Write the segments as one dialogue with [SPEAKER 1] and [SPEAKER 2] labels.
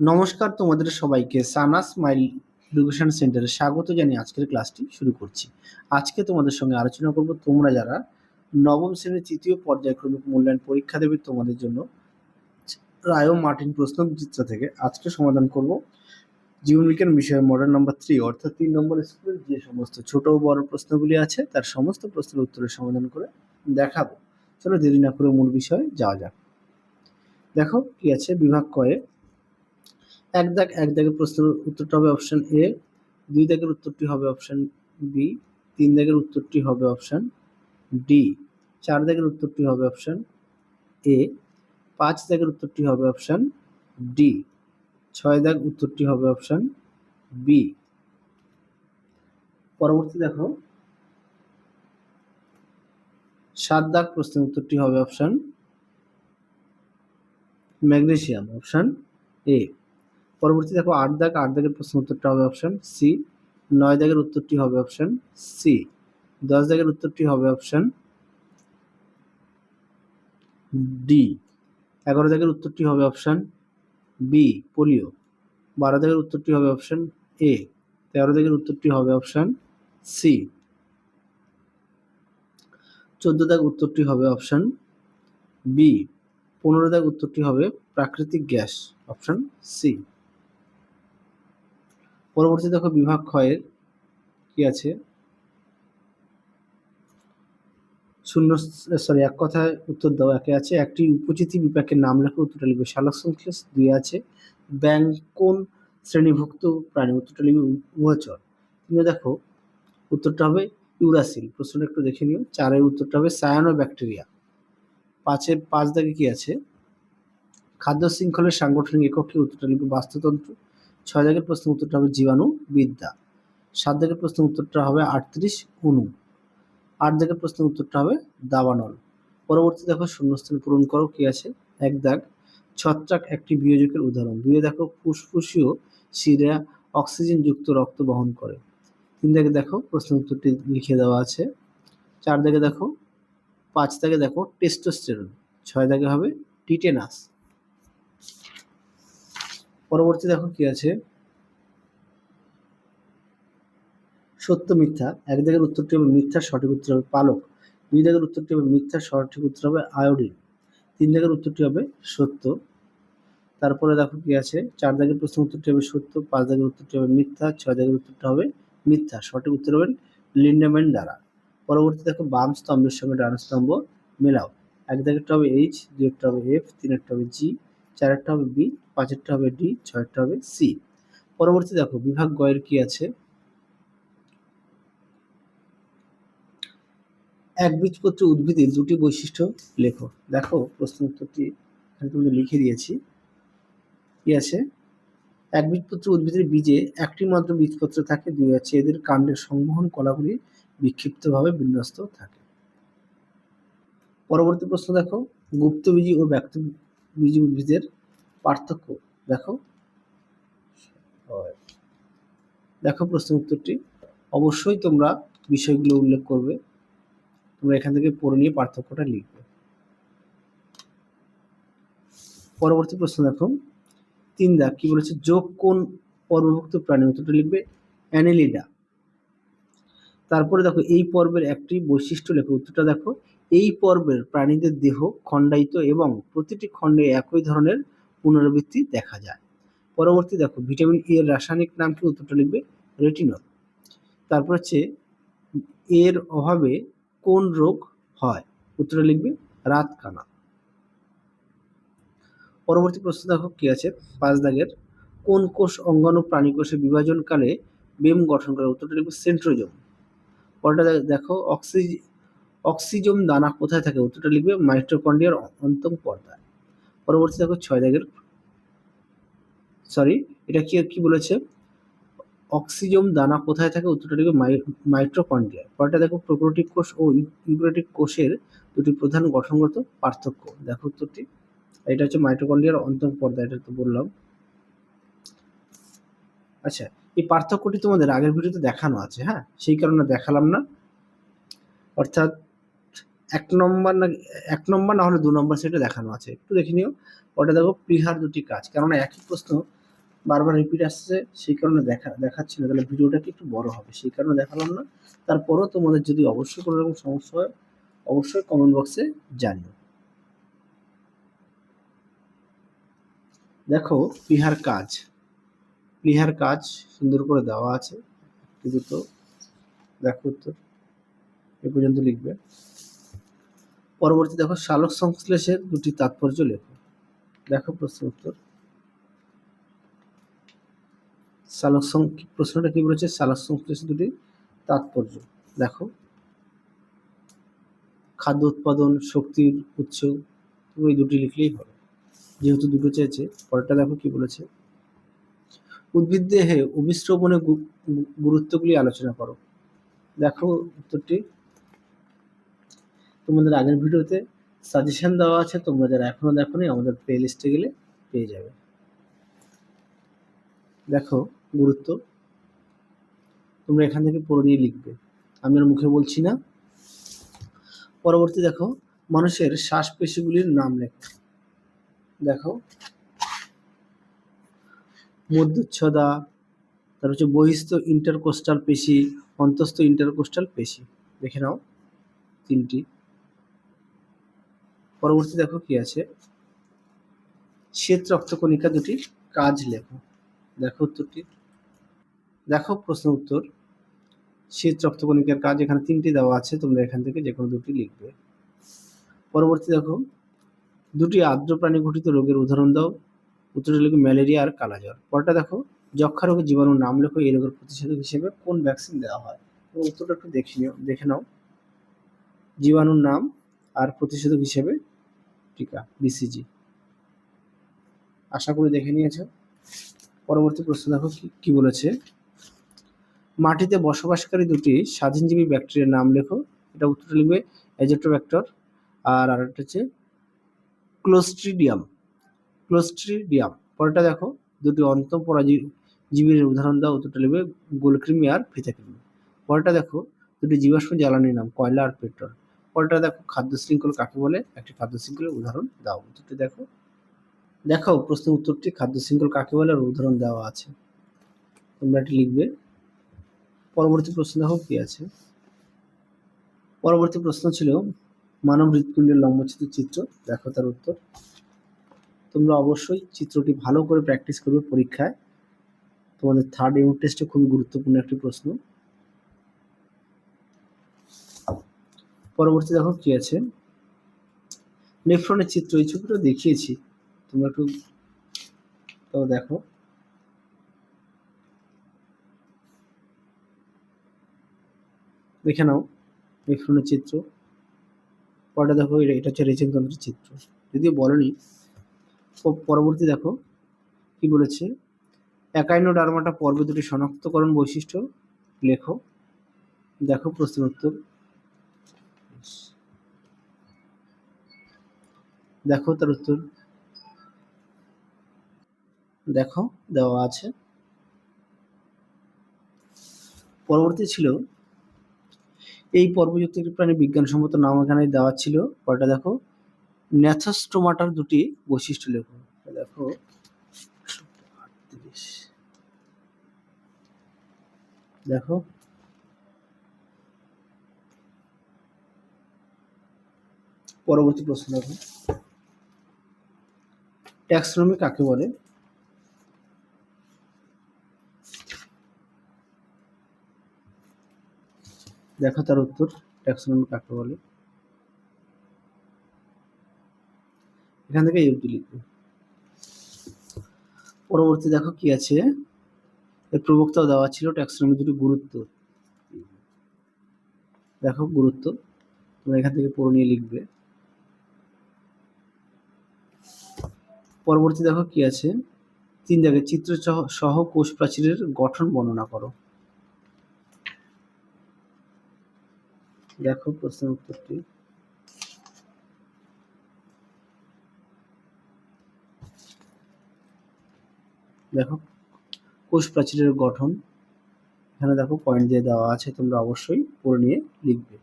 [SPEAKER 1] নমস্কার তোমাদের সবাইকে সানা স্মাইল এডুকেশন সেন্টারে স্বাগত জানিয়ে আজকের ক্লাসটি শুরু করছি। আজকে তোমাদের সঙ্গে আলোচনা করব তোমরা যারা নবম শ্রেণির তৃতীয় পর্যায়ক্রমিক মূল্যায়ন পরীক্ষা দেবে তোমাদের জন্য রায় মার্টিন প্রশ্ন চিত্র থেকে আজকে সমাধান করব। জীবনবিজ্ঞান বিষয়ে মডেল নম্বর থ্রি অর্থাৎ তিন নম্বর স্কুলের যে সমস্ত ছোট বড় প্রশ্নগুলি আছে, তার সমস্ত প্রশ্নের উত্তরের সমাধান করে দেখাবো। চলো দেরি না করে মূল বিষয়ে যাওয়া যাক। দেখো কি আছে, বিভাগ কয়ে এক দাগ, এক দাগের প্রশ্নের উত্তরটা হবে অপশান এ দুই দাগের উত্তরটি হবে অপশান বি তিন দাগের উত্তরটি হবে অপশান ডি চার দাগের উত্তরটি হবে অপশান এ পাঁচ দাগের উত্তরটি হবে অপশান ডি ছয় দাগ উত্তরটি হবে অপশান বি পরবর্তী দেখো, সাত দাগ প্রশ্নের উত্তরটি হবে অপশান ম্যাগনেশিয়াম অপশান এ পরবর্তী দেখো আট দাগ, আট দাগের প্রশ্ন উত্তরটা হবে অপশন সি নয় দাগের উত্তরটি হবে অপশন সি দশ দাগের উত্তরটি হবে অপশন ডি এগারো দাগের উত্তরটি হবে অপশন বি পোলিও বারো দাগের উত্তরটি হবে অপশন এ তেরো দাগের উত্তরটি হবে অপশন সি চোদ্দ দাগ উত্তরটি হবে অপশন বি পনেরো দাগ উত্তরটি হবে প্রাকৃতিক গ্যাস অপশন সি পরবর্তী দেখো বিভাগ ক্ষয়ের কি আছে? শূন্য সরি এক কথায় উত্তর দাও, একে আছে। একটি উপচিতি বিপাকের নাম লেখা, উত্তরটা লিখবে শালক সংশ্লেষ দুই আছে। ব্যাং কোন শ্রেণীভুক্ত প্রাণী? উত্তরটা লিখবে উভচর। তিনে দেখো, উত্তরটা হবে ইউরাসিল। প্রশ্নটা একটু দেখে নিও। চারের উত্তরটা হবে সায়ানো ব্যাকটেরিয়া পাঁচের, পাঁচ দাগে কি আছে? খাদ্য শৃঙ্খলের সাংগঠনিক এককে উত্তরটা লিখবে বাস্তুতন্ত্র। ছয় দাগের প্রশ্ন উত্তরটা হবে জীবাণু বিদ্যা সাত দাগের প্রশ্ন উত্তরটা হবে আটত্রিশ অনু আট দাগের প্রশ্ন উত্তরটা হবে দাবানল। পরবর্তী দেখো শূন্যস্থান পূরণ করো, কি আছে? এক দাগ। ছত্রাক একটি বিয়োজকের উদাহরণ। দুয়ে দেখো ফুসফুসীয় শিরা অক্সিজেন যুক্ত রক্ত বহন করে। তিন দাগে দেখো প্রশ্ন উত্তরটি লিখে দেওয়া আছে। চার দাগে দেখো, পাঁচ দাগে দেখো টেস্টোস্টেরন। ছয় দাগে হবে টিটেনাস। পরবর্তী দেখো কি আছে? সত্য মিথ্যা। এক দাগের উত্তরটি হবে মিথ্যা, সঠিক উত্তর হবে পালক। দুই দাগের উত্তরটি হবে মিথ্যা, সঠিক উত্তর হবে আয়োডিন। তিন দাগের উত্তরটি হবে সত্য। তারপরে দেখো কি আছে? চার দাগের প্রশ্ন উত্তরটি হবে সত্য, পাঁচ দাগের উত্তরটি হবে মিথ্যা, ছয় দাগের উত্তরটা হবে মিথ্যা। সঠিক উত্তর হবে লিন্ডামেন্ট দ্বারা। পরবর্তী দেখো বাম স্তম্ভের সঙ্গে ডান স্তম্ভ মেলাও। এক দাগেরটা হবে এইচ দুইটা হবে এফ তিনেরটা হবে জি চারেরটা হবে বি, পাঁচেরটা হবে ডি ছয়েরটা হবে সি। পরবর্তী দেখো, বিভাগ গয়ের কি আছে? একবীজপত্র উদ্ভিদের দুটি বৈশিষ্ট্য লেখো। দেখো, প্রশ্ন উত্তরটি তোমাদের লিখে দিয়েছি। কি আছে? একবীজপত্র উদ্ভিদের বীজে একটি মাত্র বীজপত্র থাকে, দুই আছে এদের কাণ্ডের সংবহন কলাগুলি বিক্ষিপ্তভাবে বিন্যস্ত থাকে। পরবর্তী প্রশ্ন দেখো, গুপ্তবীজি ও ব্যক্তবীজি উদ্ভিদের পার্থক্য। দেখো। দেখো প্রশ্ন উত্তরটি। অবশ্যই তোমরা বিষয়গুলো উল্লেখ করবে। তোমরা এখান থেকে পড়ে নিয়ে পার্থক্যটা লিখবে। পরবর্তী প্রশ্ন দেখো। তিন দাগ কি বলেছে? যোগ কোন পর্বভুক্ত প্রাণী? উত্তরটা লিখবে অ্যানেলিডা। তারপরে দেখো এই পর্বের একটি বৈশিষ্ট্য লেখো। উত্তরটা দেখো। এই পর্বের প্রাণীদের দেহ খণ্ডায়িত এবং প্রতিটি খণ্ডে একই ধরনের পুনরাবৃত্তি দেখা যায়। পরবর্তী দেখো, ভিটামিন এর রাসায়নিক নাম কি? উত্তরটা লিখবে রেটিনল। তারপর হচ্ছে, এর অভাবে কোন রোগ হয়? উত্তরটা লিখবে রাতকানা। পরবর্তী প্রশ্ন দেখো, কি আছে? পাঁচ দাগের, কোন কোষ অঙ্গাণু প্রাণী কোষে বিভাজনকালে বেম গঠন করে? উত্তরটা লিখবে সেন্ট্রোজোম। পরটা দেখো অক্সি অক্সিজোম দানা কোথায় থাকে? উত্তরটা লিখবে মাইট্রোকন্ডিয়ার অন্তম পর্দায়। পরবর্তী দেখো ছয় দাগের সরি এটা কি কি বলেছে? অক্সিজোম দানা কোথায় থাকে? উত্তরটা লিখবে মাইট্রোকন্ড্রিয়া পরেরটা দেখো প্রোক্রোটিক কোষ ও ইউক্রেটিক কোষের দুটি প্রধান গঠনগত পার্থক্য। দেখো উত্তরটি। এটা হচ্ছে মাইটোকন্ড্রিয়ার অন্তম পর্দা, এটা তো বললাম। আচ্ছা এই পার্থক্যটি তোমাদের আগের ভিডিওতে দেখানো আছে হ্যাঁ? সেই কারণে দেখালাম না। অর্থাৎ এক নম্বর না, এক নম্বর না হলে দু নম্বর সেটা দেখানো আছে। একটু দেখে নিও। ওটা দেখো প্রিহার দুটি কাজ। কেননা একই প্রশ্ন বারবার রিপিট আসছে, সেই কারণে দেখা দেখাচ্ছি না তাহলে ভিডিওটা একটু বড় হবে? সেই কারণে দেখালাম না। তারপরও তোমাদের যদি অবশ্যই কোনো রকম সমস্যা হয়, অবশ্যই কমেন্ট বক্সে জানিও। দেখো প্লিহার কাজ। প্লিহার কাজ সুন্দর করে দেওয়া আছে। একটি দুটো, দেখো তো এ পর্যন্ত লিখবে। পরবর্তী দেখো, শালক সংশ্লেষের দুটি তাৎপর্য লেখো। দেখো প্রশ্ন উত্তর। সালোক প্রশ্নটা কি বলেছে? সালোক সংশ্লেষের দুটি তাৎপর্য। দেখো, খাদ্য উৎপাদন, শক্তির উৎস তুমি এই দুটি লিখলেই হবে। যেহেতু দুটো চেয়েছে, পরেরটা দেখো কি বলেছে? উদ্ভিদ দেহে গু- গুরুত্বগুলি আলোচনা করো। দেখো উত্তরটি। তোমাদের আগের ভিডিওতে সাজেশন দেওয়া আছে, তোমরা যারা এখনও দেখোনি, আমাদের প্লে লিস্টে গেলে পেয়ে যাবে। দেখো, গুরুত্ব। তোমরা এখান থেকে পড়ে নিয়ে লিখবে। আমি আর মুখে বলছি না। পরবর্তী দেখো, মানুষের শ্বাস পেশিগুলির নাম লেখো। দেখো। মধ্যচ্ছদা, তারপর হচ্ছে বহিস্থ ইন্টারকোস্টাল পেশি, অন্তস্থ ইন্টারকোস্টাল পেশি। দেখে নাও। তিনটি। পরবর্তী দেখো কি আছে? শ্বেত রক্তকণিকা দুটি কাজ লেখো। দেখো উত্তরটি। দেখো প্রশ্ন উত্তর। শীত রক্তকণিকার কাজ এখানে তিনটি দেওয়া আছে, তোমরা এখান থেকে যে কোনো দুটি লিখবে। পরবর্তী দেখো। দুটি আর্দ্র প্রাণী ঘটিত রোগের উদাহরণ দাও। উত্তরটা লিখবে ম্যালেরিয়া আর কালাজ্বর। পরটা দেখো যক্ষা রোগের জীবাণুর নাম লেখো, এই রোগের প্রতিষেধক হিসেবে কোন ভ্যাকসিন দেওয়া হয়? উত্তরটা একটু দেখে নিও, দেখে নাও। জীবাণুর নাম আর প্রতিষেধক হিসেবে টিকা বিসিজি আশা করি দেখে নিয়েছো। পরবর্তী প্রশ্ন দেখো কি- বলেছে? মাটিতে বসবাসকারী দুটি স্বাধীনজীবী ব্যাকটেরিয়ার নাম লেখো। এটা উত্তর লিখবে এজেটোব্যাক্টর আর আরেকটা হচ্ছে ক্লোস্ট্রিডিয়াম। ক্লোস্ট্রিডিয়াম। পরেরটা দেখো, দুটি অন্তঃপরাজীবীর উদাহরণ দাও, উত্তরটা লিখবে গোলকৃমি আর ফিতাকৃমি পরেরটা দেখো, দুটি জীবাশ্ম জ্বালানির নাম, কয়লা আর পেট্রোল। পরেরটা দেখো খাদ্য শৃঙ্খল কাকে বলে? একটি খাদ্য শৃঙ্খলের উদাহরণ দাও। উত্তরটি দেখো। দেখো প্রশ্ন উত্তরটি, খাদ্য শৃঙ্খল কাকে বলে? আর উদাহরণ দেওয়া আছে। তোমরা এটি লিখবে। পরবর্তী প্রশ্ন দেখো কি আছে? পরবর্তী প্রশ্ন ছিল, মানব হৃৎপিণ্ডের লম্বচ্ছিত চিত্র। দেখো তার উত্তর। তোমরা অবশ্যই চিত্রটি ভালো করে প্র্যাকটিস করবে পরীক্ষায়। তোমাদের থার্ড ইউনিট টেস্টে খুবই গুরুত্বপূর্ণ একটি প্রশ্ন। পরবর্তী দেখো কি আছে? নেফ্রনের চিত্র, এই ছবিটা দেখিয়েছি। তোমরা একটু তো দেখো। দেখে নাও নেফ্রনের চিত্র। পরটা দেখো এটা হচ্ছে রেচনতন্ত্রের চিত্র। যদিও বলেনি পরবর্তী দেখো কি বলেছে? একাইনোডার্মাটা পর্বে দুটি শনাক্তকরণ বৈশিষ্ট্য। লেখো। দেখো প্রশ্ন উত্তর। দেখো তার উত্তর। দেখো, দেওয়া আছে। পরবর্তী ছিল, এই পর্বযুক্ত একটি প্রাণী বিজ্ঞানসম্মত নাম এখানে দেওয়া ছিল। পরটা দেখো ন্যাথোস্টোমাটার দুটি বৈশিষ্ট্য লেখো। দেখো দেখো, পরবর্তী প্রশ্ন দেখো। ট্যাক্সনমি কাকে বলে? দেখো তার উত্তর, ট্যাক্সনমি কাকে বলে? এখান থেকে অবধি লিখবে। পরবর্তী দেখো কি আছে? এর প্রবক্তাও দেওয়া ছিল, ট্যাক্সনমি দুটি গুরুত্ব। দেখো গুরুত্ব, তোমরা এখান থেকে পড়ে নিয়ে লিখবে। পরবর্তী দেখো কি আছে? তিন জায়গায় চিত্র সহ- কোষ প্রাচীরের গঠন বর্ণনা করো। দেখো প্রশ্নের উত্তরটি। দেখো, কোষ প্রাচীরের গঠন। এখানে দেখো পয়েন্ট দিয়ে দেওয়া আছে, তোমরা অবশ্যই পড়ে নিয়ে লিখবে।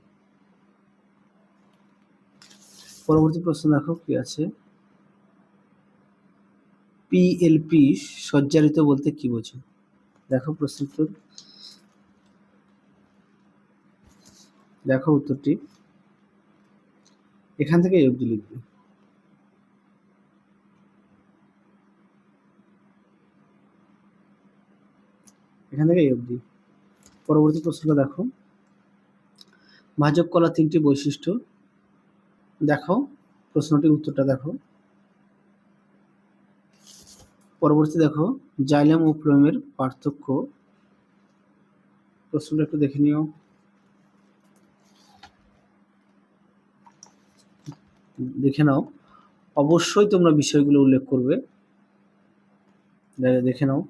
[SPEAKER 1] পরবর্তী প্রশ্ন দেখো কি আছে? পিএলপি সজ্জারিত বলতে কি বোঝো? দেখো প্রশ্ন উত্তর দেখো উত্তরটি। এখান থেকে এই অবধি লিখবে। এখান থেকে এই অবধি। পরবর্তী প্রশ্নটা দেখো। ভাজক কলা তিনটি বৈশিষ্ট্য। দেখো প্রশ্নটির উত্তরটা দেখো। পরবর্তী দেখো, জাইলাম ও ফ্লোয়েমের পার্থক্য। প্রশ্নটা একটু দেখে নিও। দেখে নাও। অবশ্যই তোমরা বিষয়গুলো উল্লেখ করবে। দেখে নাও।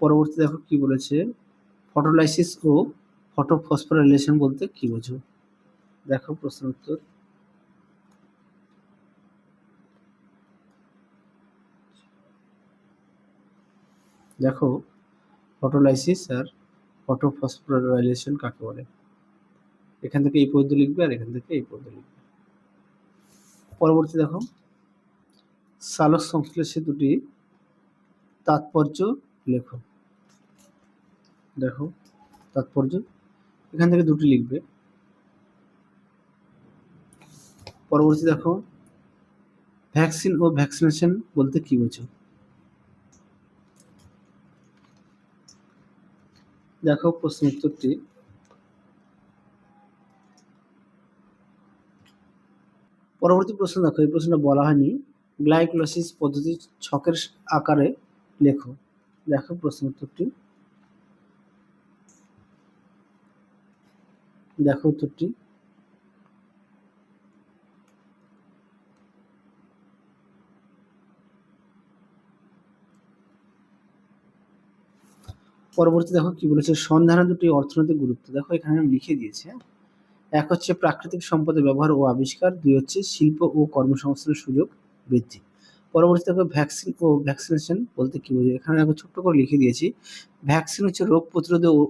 [SPEAKER 1] পরবর্তী দেখো কি বলেছে ফটোলাইসিস ও ফটোফসফোরাইলেশন বলতে কি বোঝো? দেখো প্রশ্ন উত্তর। দেখো ফটোলাইসিস আর ফটোফসফোরাইলেশন কাকে বলে? এখান থেকে এই পদ্য লিখবে আর এখান থেকে এই পদ্য লিখবে। পরবর্তী দেখো, সালক সংশ্লেষে দুটি তাৎপর্য লেখো। দেখো, তাৎপর্য, এখান থেকে দুটি লিখবে। পরবর্তী দেখো, ভ্যাকসিন ও ভ্যাকসিনেশন বলতে কি বোঝো? দেখো প্রশ্ন উত্তরটি পরবর্তী প্রশ্ন দেখো, এই প্রশ্নটা বলা হয়নি। গ্লাইকোলাইসিস পদ্ধতি ছকের আকারে লেখো। দেখো প্রশ্ন উত্তরটি দেখো উত্তরটি। পরবর্তী দেখো কি বলেছে সন্ধানের দুটি অর্থনৈতিক গুরুত্ব। দেখো এখানে লিখে দিয়েছে? এক হচ্ছে প্রাকৃতিক সম্পদের ব্যবহার ও আবিষ্কার, দুই হচ্ছে শিল্প ও কর্মসংস্থানের সুযোগ বৃদ্ধি। পরবর্তী দেখো ভ্যাকসিন ও ভ্যাকসিনেশন বলতে কি বোঝায়? এখানে দেখো ছোট্ট করে লিখে দিয়েছি ভ্যাকসিন হচ্ছে রোগ প্রতিরোধে ও,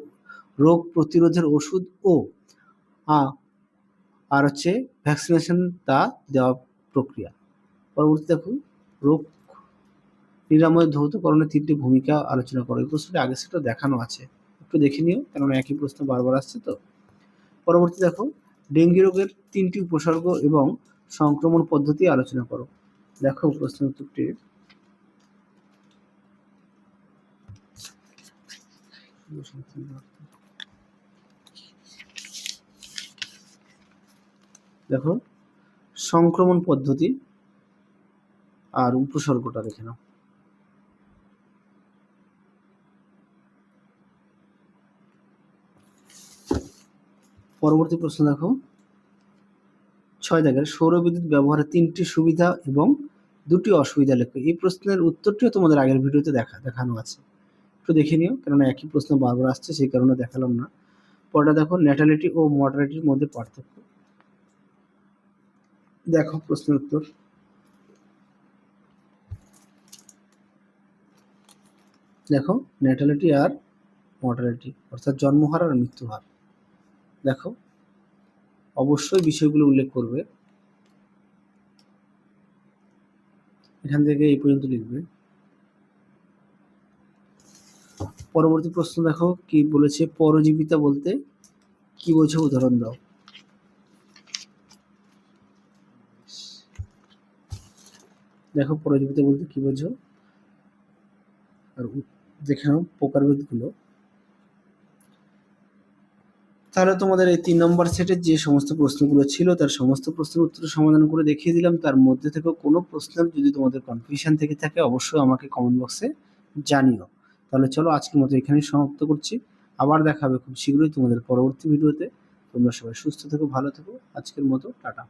[SPEAKER 1] রোগ প্রতিরোধের ওষুধ ও আর হচ্ছে ভ্যাকসিনেশন তা দেওয়া প্রক্রিয়া। পরবর্তী দেখো, রোগ নিরাময় ধৌতকরণের তিনটি ভূমিকা আলোচনা করো। এই প্রশ্নটি আগে সেটা দেখানো আছে। একটু দেখে নিও, কেননা একই প্রশ্ন বারবার আসছে তো। পরবর্তী দেখো, ডেঙ্গি রোগের তিনটি উপসর্গ এবং সংক্রমণ পদ্ধতি আলোচনা করো। দেখো প্রশ্ন উত্তরটি। দেখো, সংক্রমণ পদ্ধতি আর উপসর্গটা দেখে নাও। পরবর্তী প্রশ্ন দেখো। ছয় দাগের সৌরবিদ্যুৎ ব্যবহারের তিনটি সুবিধা এবং দুটি অসুবিধা লেখো। এই প্রশ্নের উত্তরটিও তোমাদের আগের ভিডিওতে দেখা, দেখানো আছে। একটু দেখে নিও, কেননা একই প্রশ্ন বারবার আসছে, সেই কারণে দেখালাম না। পরটা দেখো ন্যাটালিটি ও মর্টালিটির মধ্যে পার্থক্য। দেখো প্রশ্নের উত্তর। দেখো ন্যাটালিটি আর মর্টালিটি অর্থাৎ জন্মহার আর মৃত্যুহার। দেখো, অবশ্যই বিষয়গুলো উল্লেখ করবে। এখান থেকে এই পর্যন্ত লিখবে। পরবর্তী প্রশ্ন দেখো, কি বলেছে? পরজীবিতা বলতে কি বোঝো? উদাহরণ দাও। দেখো, পরজীবিতা বলতে কি বোঝো? আর দেখে নাও প্রকারভেদগুলো। তাহলে তোমাদের এই তিন নম্বর সেটের যে সমস্ত প্রশ্নগুলো ছিল, তার সমস্ত প্রশ্নের উত্তর সমাধান করে দেখিয়ে দিলাম। তার মধ্যে থেকে কোনো প্রশ্নের যদি তোমাদের কনফিউশন থেকে থাকে, অবশ্যই আমাকে কমেন্ট বক্সে জানিও। তাহলে চলো আজকের মতো এখানেই সমাপ্ত করছি। আবার দেখা হবে খুব শীঘ্রই তোমাদের পরবর্তী ভিডিওতে তোমরা সবাই সুস্থ থেকো, ভালো থেকো। আজকের মতো টাটা।